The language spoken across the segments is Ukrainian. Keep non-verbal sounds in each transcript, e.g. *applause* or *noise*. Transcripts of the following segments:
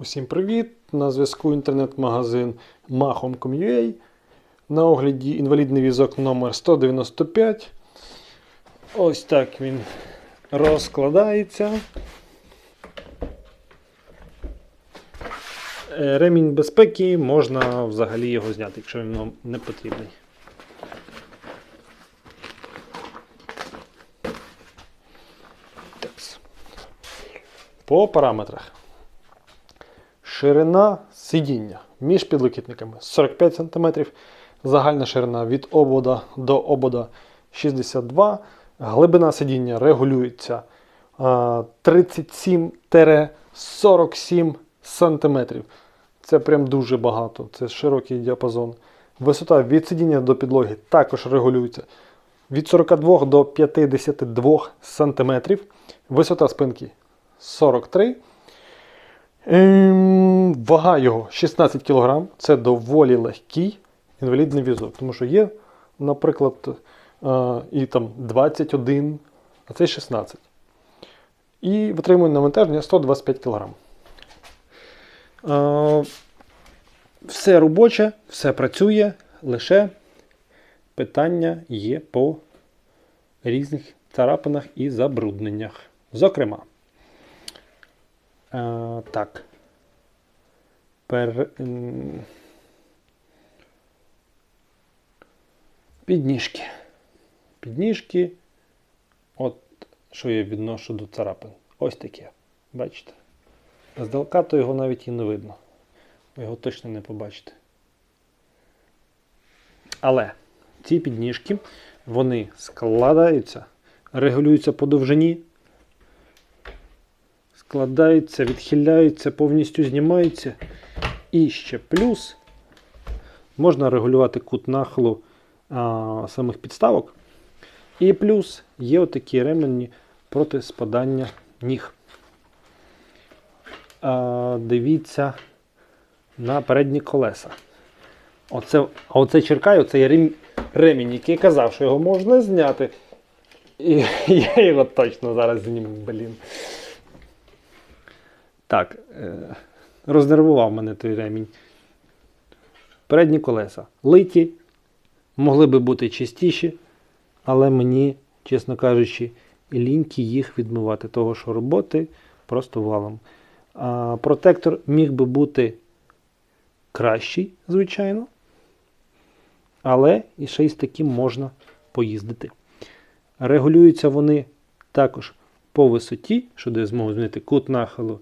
Усім привіт! На зв'язку інтернет-магазин Mahom.com.ua. На огляді інвалідний візок номер 195. Ось так він розкладається. Е, Ремінь безпеки можна взагалі його зняти, якщо він вам не потрібний. По параметрах. Ширина сидіння між підлокітниками 45 см, загальна ширина від обода до обода 62 Глибина сидіння регулюється 37-47 см. Це прям дуже багато, це широкий діапазон. Висота від сидіння до підлоги також регулюється від 42 до 52 см. Висота спинки 43 Ем, Вага його 16 кг. Це доволі легкий інвалідний візок. Тому що є, наприклад, е, і там 21, а це 16. І витримує навантаження 125 кг. Е, Все робоче, все працює, лише питання є по різних царапинах і забрудненнях. Зокрема, Е, так. Пер... Підніжки. Підніжки. От що я відношу до царапин. Ось таке. Бачите? Здалека то його навіть і не видно. Ви його точно не побачите. Але ці підніжки, вони складаються, регулюються по довжині складаються, відхиляються, повністю знімаються. І ще плюс можна регулювати кут нахилу а, самих підставок. І плюс є отакі ремені проти спадання ніг. А, дивіться на передні колеса. Оце, а оце черкай, оце є рем, ремінь, який казав, що його можна зняти. І *laughs* я його точно зараз зніму, блін. Так, е, рознервував мене той ремінь. Передні колеса литі, могли би бути чистіші, але мені, чесно кажучи, ліньки їх відмивати, того що роботи просто валом. А, протектор міг би бути кращий, звичайно. Але і ще й з таким можна поїздити. Регулюються вони також по висоті, що дає змогу змінити кут нахилу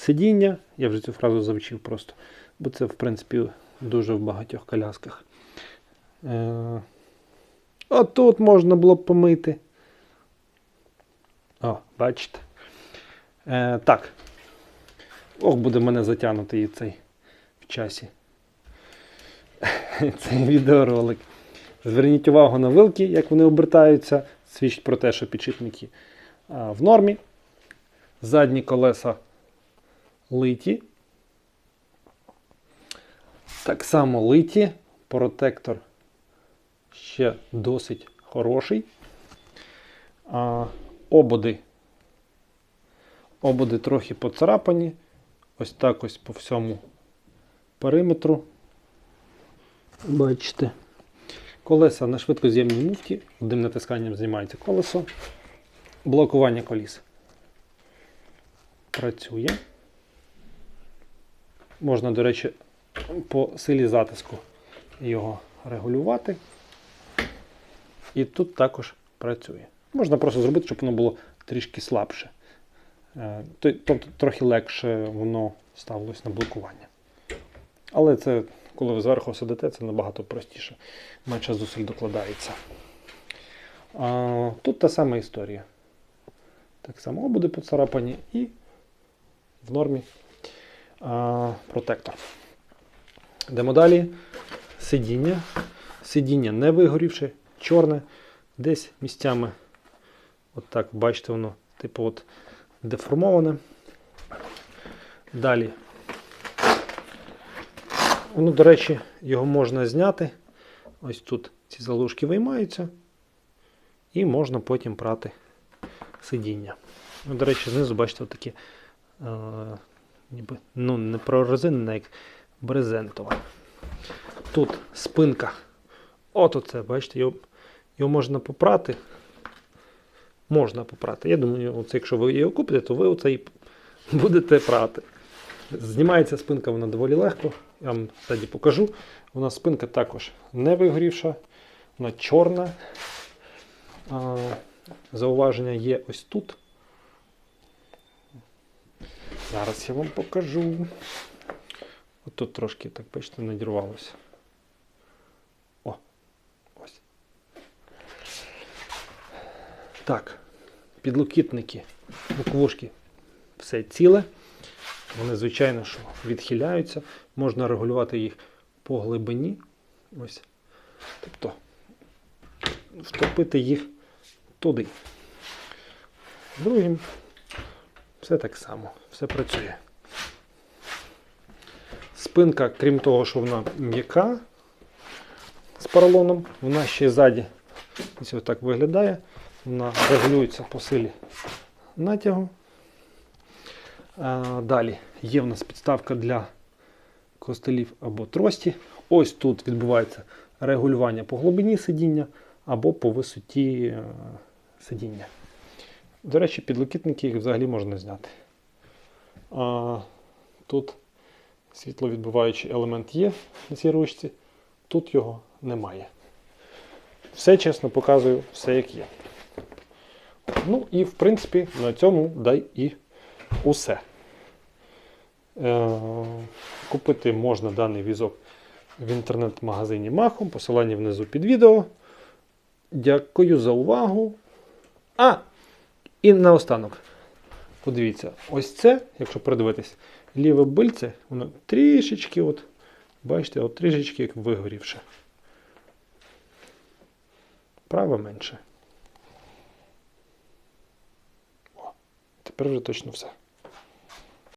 сидіння. Я вже цю фразу завчив просто, бо це, в принципі, дуже в багатьох колясках. Е, а тут можна було б помити. О, бачите. Е, так. Ох, буде мене затягнутий цей в часі. *laughs* Цей відеоролик. Зверніть увагу на вилки, як вони обертаються. Свідчить про те, що підшипники в нормі. Задні колеса литі. Так само литі. Протектор ще досить хороший. А, ободи. Ободи трохи поцарапані. Ось так ось по всьому периметру. Бачите. Колеса на швидкоз'ємній муфті. Одним натисканням знімається колесо. Блокування коліс. Працює. Можна, до речі, по силі затиску його регулювати. І тут також працює. Можна просто зробити, щоб воно було трішки слабше. Е, Тобто трохи легше воно ставилось на блокування. Але це, коли ви зверху сидите, це набагато простіше. Менше зусиль докладається. А, тут та сама історія. Так само буде поцарапані і в нормі протектор. Йдемо далі. Сидіння. Сидіння не вигорівши, чорне. Десь місцями, от так, бачите, воно, типу, от деформоване. Далі. Воно, до речі, його можна зняти. Ось тут ці залужки виймаються. І можна потім прати сидіння. Ну, До речі, знизу, бачите, такі е, ніби ну, не прорезинена, як брезентова. Тут спинка. От оце, бачите, його, його можна попрати. Можна попрати. Я думаю, оце, якщо ви його купите, то ви оце і будете прати. Знімається спинка вона доволі легко. Я вам тоді покажу. У нас спинка також не вигорівша, вона чорна. Зауваження є ось тут. Зараз я вам покажу. От тут трошки, так бачите, надірвалося. О, ось. Так, підлокітники, боковушки, все ціле. Вони, звичайно, що відхиляються. Можна регулювати їх по глибині. Ось. Тобто втопити їх туди. Другим все так само, все працює. Спинка, крім того, що вона м'яка з поролоном, вона ще й ззаді ось так виглядає. Вона регулюється по силі натягу. Далі є в нас підставка для костелів або трості. Ось тут відбувається регулювання по глибині сидіння або по висоті е, сидіння. До речі, підлокітники їх взагалі можна зняти. А, тут світловідбиваючий елемент є на цій ручці, тут його немає. Все чесно показую, все як є. Ну і в принципі на цьому дай і усе. Е, Купити можна даний візок в інтернет-магазині Махом. Посилання внизу під відео. Дякую за увагу. А! І наостанок. Подивіться, ось це, якщо придивитись, ліве бильце, воно трішечки, от, бачите, от трішечки як вигорівше. Праве менше. О, тепер вже точно все.